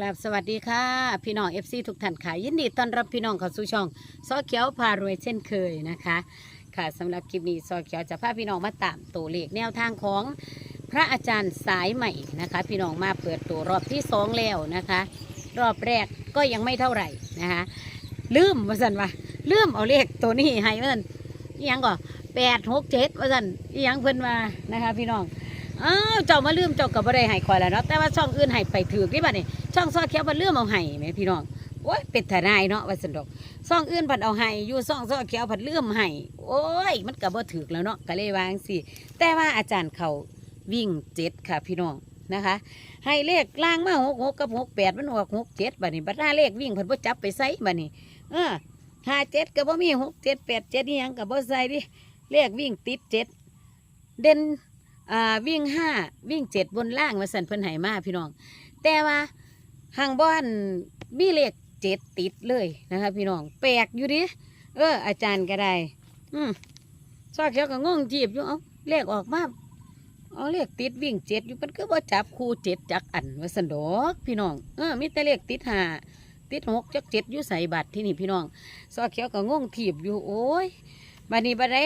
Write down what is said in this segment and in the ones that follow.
ครับสวัสดีค่ะ พี่น้อง FC ทุกท่านค่ะ ยินดีต้อนรับพี่น้องเข้าสู่ช่องซอเขียวพารวยเช่นเคยนะคะ ค่ะสำหรับคลิปนี้ซอเขียวจะพาพี่น้องมาตามตัวเลขแนวทางของพระอาจารย์สายใหม่นะคะ พี่น้องมาเปิดตัวรอบที่สองแล้วนะคะ รอบแรกก็ยังไม่เท่าไหร่นะคะลืมว่าสันว่าลืมเอาเลขตัวนี้ให้ว่าสันอิหยังก็แปดหกเจ็ดว่าสันอิหยังเพิ่นมานะคะ พี่น้องอ้าวเจ้ามาลืมเจ้ากับบ่ได้ให้คอยแล้วเนาะแต่ว่าช่องอื่นให้ไปถือที่บัดนี้ ช่องซอเขียวมันเลื่อมเอาไห้แหมพี่น้องโอ้ยเป็ดทนายเนาะว่าสนดอกซ่องอื่นผัดเอาไห้อยู่ซ่องซอเขียวผัดเลื่อมไห้โอ้ย มันก็บ่ถึกแล้วเนาะก็เลยวางสิแต่ว่าอาจารย์เขาวิ่งเจ็ดค่ะพี่น้องนะคะ ให้เลขล่างมาหกหกกับหกแปดมันออกหกเจ็ดบัดนี้บัดหน้าเลขวิ่งเพิ่นบ่จับไปใส่บัดนี้เออห้าเจ็ดก็บ่มีหกเจ็ดแปดเจ็ดนี่ยังก็บ่ใส่ดิเลขวิ่งติดเจ็ดเด่นอ่าวิ่งห้าวิ่งเจ็ดบนล่างมาสั่นเพิ่นให้มาพี่น้อง แต่ว่า ห่างบ้านมีเลขเจ็ดติดเลยนะคะ พี่น้องแปลกอยู่ดิเออ อาจารย์ก็ได้ อืมซอกเขียวก็งงจีบอยู่เอาเลขออกมาเอาเลขติดวิ่งเจ็ดอยู่มันก็บ่จับคู่เจ็ดจักอันว่าสันดอกพี่น้องเออมีแต่เลขติดหาติดหกจักเจ็ดอยู่ใส่บัตรที่นี่พี่น้องซอกเขียวก็งงทีบอยู่โอ้ยบัดนี้บัดใด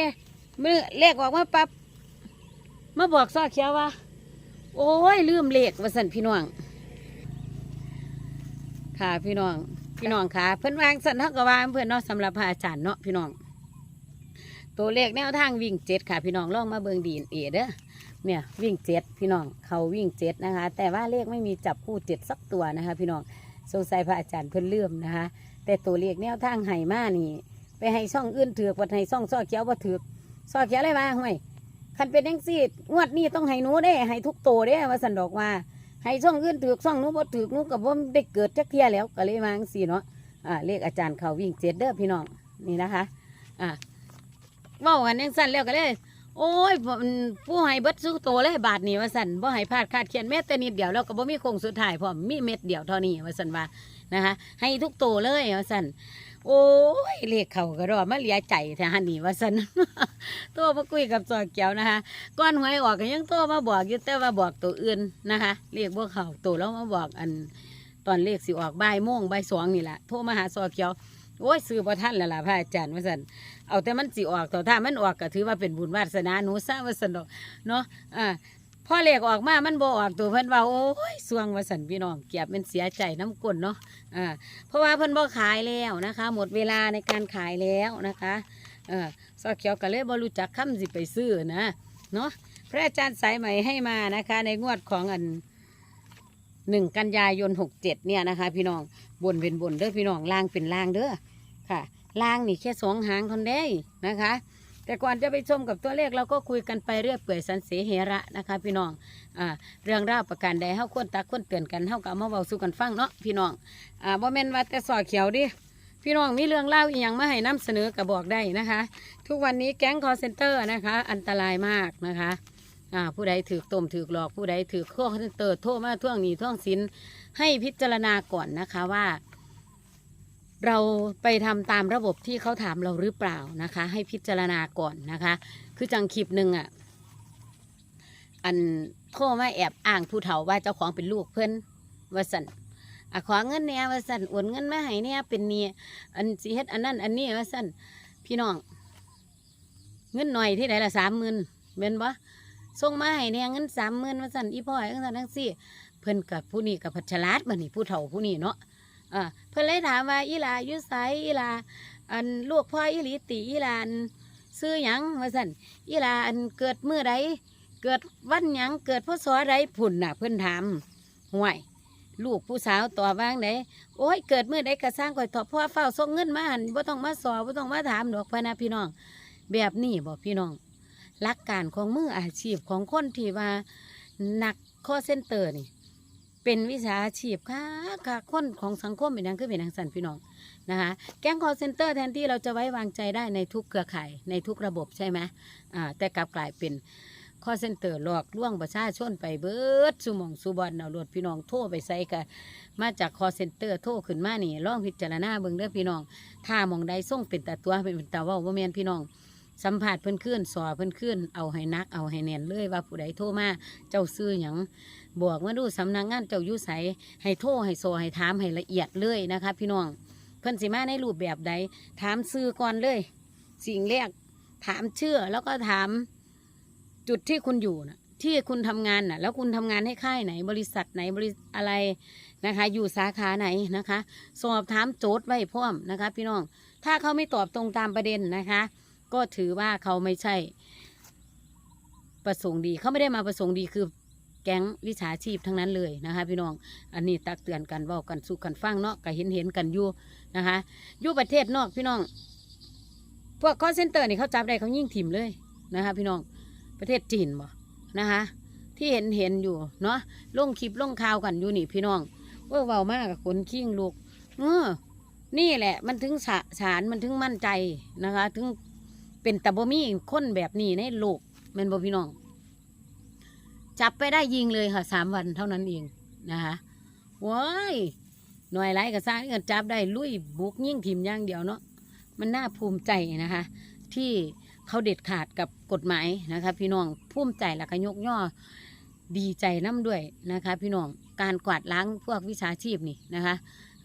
มือเลขออกมาปั๊บมาบอกซอกเขียวว่า โอ้ยลืมเลขว่าสันพี่น้อง ค่ะ พี่น้อง พี่น้องค่ะ เพื่อนวางสันท่ากับว่าเพื่อนเนาะสำหรับพระอาจารย์เนาะพี่น้อง ตัวเลขแนวทางวิ่งเจ็ดค่ะ พี่น้องลองมาเบิงดีเอเด้อเนี่ยวิ่งเจ็ดพี่น้องเขาวิ่งเจ็ดนะคะ แต่ว่าเลขไม่มีจับคู่เจ็ดสักตัวนะคะ พี่น้องสงสัยพระอาจารย์เพิ่นเลื่อมนะคะ แต่ตัวเลขแนวทางไห่มานี่ ไปให้ช่องอื่นถือกวัดให้ช่องซอเขียวว่าถือกซอเขียวอะไรมาห่วยคันเป็นยังซี่งวดนี้ต้องให้หนูได้ให้ทุกโตได้ว่าสันดอกว่า ให้ช่องอื่นถือกช่องนู้บ่ถือนู้กับว่าได้เกิดจักเทียแล้วก็เลยมาจังสี่เนาะอ่าเลขอาจารย์เขาวิ่งเจ็ดเด้อพี่น้องนี่นะคะอ่าว่ากันยังสั้นแล้วก็เลย โอ้ยผู้ให้เบิดสู้โตเลยบาทนี้ว่าสั่นบ่ให้พลาดคาดเขียนเม็ดแต่นิดเดียวแล้วก็บ่มีโคงสุดท้ายพร้อมมีเม็ดเดียวเท่านี้ว่าสั่นว่า นะคะ ให้ทุกโตเลยว่าสันโอ้ยเลขเขาก็รอมาเลียใจแท้ฮันนี่ว่าสันตัวมาคุยกับจอเกียวนะคะก้อนหวยออกก็ยังโตมาบอกอยู่แต่ว่าบอกตัวอื่นนะคะเรียกพว่าเขาตัวแล้วมาบอกอันตอนเลขสิออกบ่ายโมงบ่ายสองนี่แหละโทรมาหาซอเขียวโอ้ยซื้อประท่านแล้วล่ะพระอาจารย์ว่าสันเอาแต่มันสิออกต่อถ้ามันออกก็ถือว่าเป็นบุญวาสนาหนูซะว่าสันดอกเนาะอ่า พ่อเลขออกมามันบ่ออกตัวเพิ่นว่าโอ้ยสวงว่าสันพี่น้องเก็บเป็นเสียใจน้ำกลนเนาะอ่าเพราะว่าเพิ่นบ่ขายแล้วนะคะ หมดเวลาในการขายแล้วนะคะเออซอเขียวก็เลยบ่รู้จักคำสิไปซื้อนะเนาะพระอาจารย์สายใหม่ให้มานะคะ ในงวดของอันหนึ่งกันยายนหกเจ็ดเนี่ยนะคะ พี่น้องบนเป็นบนเด้อพี่น้องล่างเป็นล่างเด้อค่ะล่างนี่แค่สองหางทานนได้นะคะ แต่ก่อนจะไปชมกับตัวเลขเราก็คุยกันไปเรื่อยเปื่อยสันเสเหระนะคะพี่น้องอ่าเรื่องราวประการใดเฮาควรตักควรเตือนกันเฮาก็เอามาเบาสู่กันฟังเนาะพี่น้องอ่าบ่แม่นว่าแต่สอเขียวดิพี่น้องมีเรื่องเล่าอีหยังมาให้นํเสนอก็บอกได้นะคะ ทุกวันนี้แก๊งคอร์เซนเตอร์นะคะ อันตรายมากนะคะอ่าผู้ใดถือต้มถือหลอกผู้ใดถือข้อเติร์โทษมาท่วงหนี้ท่วงสินให้พิจารณาก่อนนะคะว่า เราไปทำตามระบบที่เขาถามเราหรือเปล่านะคะ ให้พิจารณาก่อนนะคะ คือจังคลิปหนึ่งอะอันโทรมาแอบอ้างผู้เฒ่าว่าเจ้าของเป็นลูกเพื่อนว่าสันอะขอเงินเนี่ยว่าสันโอนเงินมาให้เนี่ยเป็นเนี่ยอันสิเฮ็ดอันนั้นอันนี้ว่าสันพี่น้อง เงินหน่อยที่ไหนละสามหมื่นเม็นบ่ส่งมาให้เนี่ยเงินสามหมื่นมาสันอีพ่อยทั้งสันทั้งสี่ เพิ่อนกับผู้นี้กับพัชราดบัดนี้ผู้เฒ่าผู้นี้เนาะ อ่าเพิ่นเลยถามว่าอีลาอยู่ไสอีลาอันลูกพ่ออีหลีตีอีลาอันซื้อหยังว่าสั่นอีลาอันเกิดเมื่อใดเกิดวันหยังเกิดพศใดพุ่นน่ะ เพิ่นถามห่วย ลูกผู้สาวตอว่างไหนโอ้ยเกิดเมื่อใดก็สร้างก่อยตอพ่อเฝ้าส่งเงินมาหันบ่ต้องมาสอบ่ต้องมาถามดอกพะนะพี่น้อง แบบนี้บ่พี่น้องหลักการของมืออาชีพของคนที่ว่านักข้อเส้นเตอร์นี่ เป็นวิชาอาชีพค่ะค่ะคนของสังคมเป็นนังคือเป็นทางสันพี่น้องนะคะแก๊งคอเซ็นเตอร์แทนที่เราจะไว้วางใจได้ในทุกเครือข่ายในทุกระบบใช่ไหมอ่าแต่กลับกลายเป็นคอเซ็นเตอร์หลอกล่วงประชาชนไปเบิดสุมองสุบอลเอารวดพี่น้องโทรไปใส่กันมาจากคอเซ็นเตอร์โทรขึ้นมานี่ลองพิจารณาเบิ่งเด้อพี่น้องถ้ามองใดส่งเป็นตาตัวเป็นตาว่าว่าแมนพี่น้อง สัมผัสเพื่อนขึ้นสอเพื่อนขึ้นเอาให้นักเอาให้แน่นเลยว่าผู้ใดโทรมาเจ้าซื้อหยังบอกมาดูสำนักงานเจ้ายู่ไสให้โทรให้โซให้ถามให้ละเอียดเลยนะคะ พี่น้องเพิ่นสิมาในรูปแบบใดถามซื้อก่อนเลย สิ่งแรกถามเชื่อแล้วก็ถามจุดที่คุณอยู่นะที่คุณทำงานน่ะ แล้วคุณทำงานให้ค่ายไหน บริษัทไหนบริอะไรนะคะ อยู่สาขาไหนนะคะ สอบถามโจทย์ไว้พร้อมนะคะ พี่น้องถ้าเขาไม่ตอบตรงตามประเด็นนะคะ ก็ถือว่าเขาไม่ใช่ ประสงค์ดีเขาไม่ได้มาประสงค์ดีคือแก๊งวิชาชีพทั้งนั้นเลยนะคะ พี่น้อง อันนี้ตักเตือนกันเว่ากันสู่กันฟังเนาะก็เห็นเห็นกันอยู่นะคะอยู่ประเทศนอกพี่น้อง พวกคอนเซ็นเตอร์นี่เขาจับได้เขายิ่งถิ่มเลยนะคะ พี่น้องประเทศจีนบ่นะคะ ที่เห็นเห็นอยู่เนาะลงคลิปลงข่าวกันอยู่นี่พี่น้องว่าเว้ามากกับคนขิ้งลูกเออนี่แหละ มันถึงสะสารมันถึงมั่นใจนะคะ ถึง เป็นตบมีคนแบบนี้ในโลกแม่นบ่พี่น้อง จับไปได้ยิงเลยค่ะสามวันเท่านั้นเองนะคะว้ายหน่วยไรก็สร้างกันจับได้ลุยบุกยิ่งทีมย่างเดียวเนาะมันน่าภูมิใจนะคะ ที่เขาเด็ดขาดกับกฎหมายนะคะ พี่น้องภูมิใจแล้วก็ยกย่อดีใจน้ำด้วยนะคะ พี่น้องการกวาดล้างพวกวิชาชีพนี่นะคะ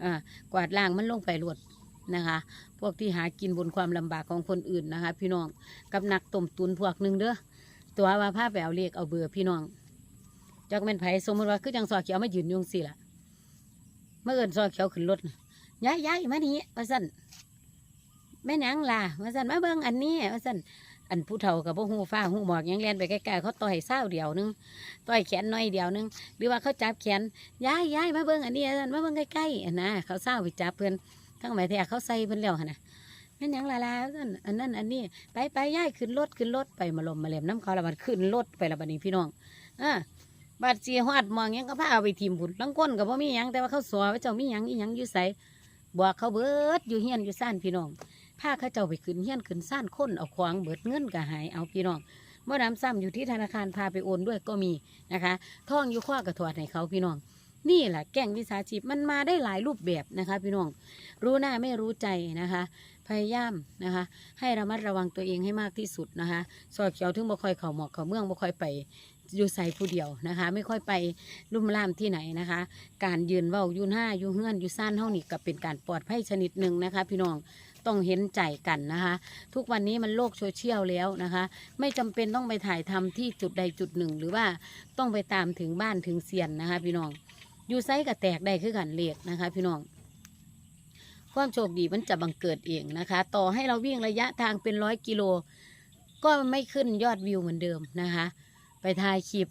อ่ากวาดล้างมันลงไปรวด นะคะ พวกที่หากินบนความลำบากของคนอื่นนะคะ พี่น้องกับนักต้มตุนพวกหนึ่งเด้อตัวว่าผ้าแปวเลขเอาเบอร์พี่น้องจักแม่นไผสมมติว่าคือจังซอเขียวมายืนยุงสิล่ะเมื่อเอินซอเขียวขึ้นรถย้ายย้ายมานี่ว่าสั่นแม่นหยังล่ะว่าสั่นมาเบิ่งอันนี้ว่าสั่นอันผู้เฒ่ากับพวกหูฟ้าหูหมอกยังเลียนไปใกล้ๆเขาต่อยเศร้าเดียวนึงต่อยแขนน้อยเดียวนึงหรือว่าเขาจับแขนย้ายย้ายมาเบิ่งอันนี้ว่าสั่นมาเบิ่งใกล้ๆนนะเขาเศร้าไปจับเพื่อน ทั้งหมายแท้เขาใส่เพิ่นแล้วนะแม่นยังล่ะล่าอันนั้นอันนี้ไปไปย้ายขึ้นรถขึ้นรถไปมาลมมาเลียมน้ำเขาล้วมันขึ้นรถไปละบัดนี้พี่น้องอ่าบาดเสียหอดมองยังก็พาเอาไปทิมผุนลังก้นก็บ่มียังแต่ว่าเขาสอว่าเจ้ามียังอียังอยู่ใสบอกเขาเบิดอยู่เฮียนอยู่ซ่านพี่น้องพาเขาเจ้าไปขึ้นเฮียนขึ้นซ่านคนเอาควางเบิดเงินก็หายเอาพี่น้องเมื่อน้ำซ้ำอยู่ที่ธนาคารพาไปโอนด้วยก็มีนะคะท่องอยู่ข้อกระถวดให้เขาพี่น้อง นี่แหละแก่งวิสาชีพมันมาได้หลายรูปแบบนะคะ พี่น้องรู้หน้าไม่รู้ใจนะคะ พยายามนะคะ ให้ระมัดระวังตัวเองให้มากที่สุดนะคะซอยเขียวถึงบ่ค่อยเข่าหมอกเข่าเมืองบ่ค่อยไปอยู่ใส่ผู้เดียวนะคะ ไม่ค่อยไปลุ่มล่ามที่ไหนนะคะ การยืนเว้ายู่หน้ายู่เฮือนอยู่ซ่านเท่านี้ก็เป็นการปลอดภัยชนิดหนึ่งนะคะ พี่น้องต้องเห็นใจกันนะคะ ทุกวันนี้มันโลกโซเชียลแล้วนะคะ ไม่จำเป็นต้องไปถ่ายทำที่จุดใดจุดหนึ่ง หรือว่าต้องไปตามถึงบ้านถึงเซียนนะคะ พี่น้อง อยู่ไซกับแตกได้คือกันเลียกนะคะ พี่น้อง ความโชคดีมันจะบังเกิดเองนะคะ ต่อให้เราวิ่งระยะทางเป็นร้อยกิโล ก็ไม่ขึ้นยอดวิวเหมือนเดิมนะคะ ไปถ่ายคลิป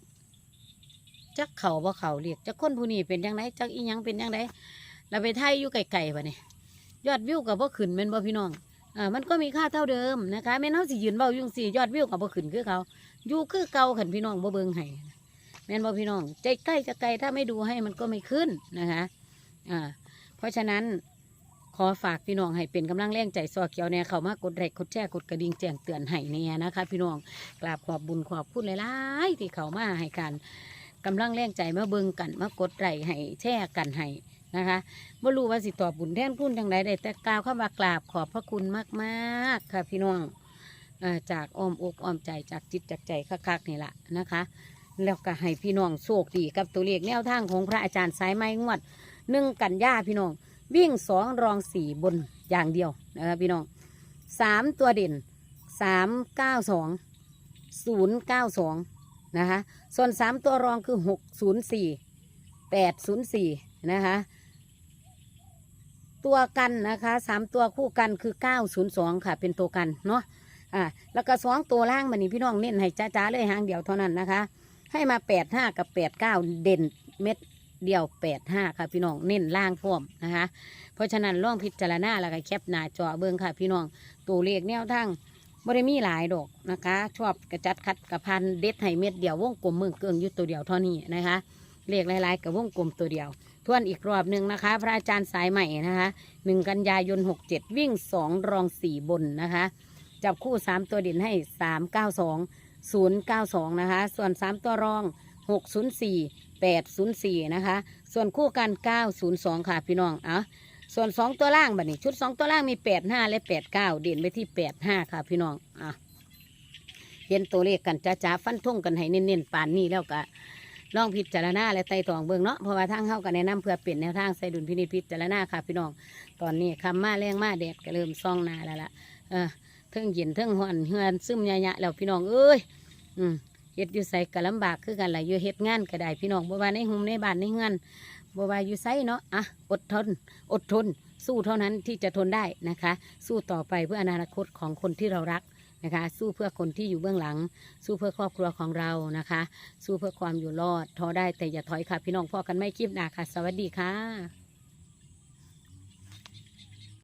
จักเขาบ่เขาเรียกจักคนผู้นี้เป็นยังไงจักอีหยังเป็นยังไงเราไปถ่ายอยู่ไกลๆปะเนี่ยยอดวิวกับบ่ขึ้นแม่นบ่พี่น้องอ่ามันก็มีค่าเท่าเดิมนะคะแม่นเฮาสิยืนเว้ายุ่งสิยอดวิวกับบ่ขึ้นคือเขาอยู่คือเก่าขันพี่น้องบ่เบิ่งให้ แม่นบ่พี่น้อง ใจใกล้จะไกลถ้าไม่ดูให้มันก็ไม่ขึ้นนะคะอ่าเพราะฉะนั้นขอฝากพี่น้องให้เป็นกำลังแรงใจซอเขียวเนี่ยเขามากดไลค์กดแชร์กดกระดิ่งแจ้งเตือนให้เนี่ยนะคะพี่น้องกราบขอบบุญขอบคุณหลายๆที่เขามาให้การกำลังแรงใจมาเบิ่งกันมากดไลค์ให้แชร์กันให้นะคะบ่รู้ว่าสิตอบบุญแทนคุณจังไดได้แต่กล่าวเข้ามากราบขอบพระคุณมากๆค่ะพี่น้องจากอ้อมอกอ้อมใจจากจิตจากใจคักๆนี่แหละนะคะ แล้วก็ให้พี่น้องโชคดีกับตัวเลขแนวทางของพระอาจารย์สายไม้งวดหนึ่งกันยาพี่น้อง วิ่งสองรองสี่บนอย่างเดียวนะครับพี่น้องสามตัวเด่นสามเก้าสองศูนย์เก้าสองนะคะส่วนสามตัวรองคือหกศูนย์สี่แปดศูนย์สี่นะคะตัวกันนะคะสามตัวคู่กันคือเก้าศูนย์สองค่ะ เป็นตัวกันเนาะอ่าแล้วก็สองตัวล่างมันนี่พี่น้องเน้นให้จ้าๆเลยหางเดียวเท่านั้นนะคะ ให้มาแปดห้ากับแปดเก้าเด่นเม็ดเดียวแปดห้าค่ะพี่น้องเน้นล่างพร้อมนะคะ เพราะฉะนั้นล่องพิจารณาแล้วก็แคปหน้าจอเบิ้งค่ะพี่น้องตัวเลขแนวทางบ่ได้มีหลายดอกนะคะ ชอบกระจัดคัดกระพันเด็ดให้เม็ดเดียววงกลมมือเกิงอยู่ตัวเดียวเท่านี้นะคะเลขหลายๆกับวงกลมตัวเดียว ทวนอีกรอบหนึ่งนะคะ พระอาจารย์สายใหม่นะคะหนึ่งกันยายนหกเจ็ดวิ่งสองรองสี่บนนะคะ จับคู่สามตัวเด่นให้สามเก้าสอง ศูนย์เก้าสองนะคะ ส่วนสามตัวรองหกศูนย์สี่แปดศูนะคะ ส่วนคู่กันเก้าศูนย์สองค่ะพี่น้องเอาส่วนสองตัวล่างบัดนี้ชุดสองตัวล่างมีแปดห้าและแปดเด่นไปที่แปดห้าค่ะพี่น้องอะเห็นตัวเลขกันจ้าจ้าฟันทุ่งกันให้เน้นๆป่านนี้แล้วก็ลองพิจารณาและไต่ตองเบิ่งเนาะเพราะว่าทางเฮาก็แนะนำเพื่อเปลี่ยนแนวทางใส่ดุลพินิจพิจารณาค่ะพี่น้อง ตอนนี้คำมาแรงมาแดดก็เริ่มซ่องนาแล้วล่ะเออ เทิงเย็นเทิงฮ้อนเฮือนซึมยะๆแล้วพี่น้องเอ้ยอืมเฮ็ดอยู่ไสก็ลำบากคือกันหล่ะอยู่เฮ็ดงานก็ได้พี่น้องบ่ว่าในหุมในบ้านในเฮือนบ่ว่าอยู่ไสเนาะอะอดทน อดทน สู้เท่านั้นที่จะทนได้นะคะ สู้ต่อไปเพื่ออนาคตของคนที่เรารักนะคะ สู้เพื่อคนที่อยู่เบื้องหลัง สู้เพื่อครอบครัวของเรานะคะ สู้เพื่อความอยู่รอดท้อได้แต่อย่าถอยค่ะพี่น้องพ่อกันไม่คลิปหนาค่ะ สวัสดีค่ะ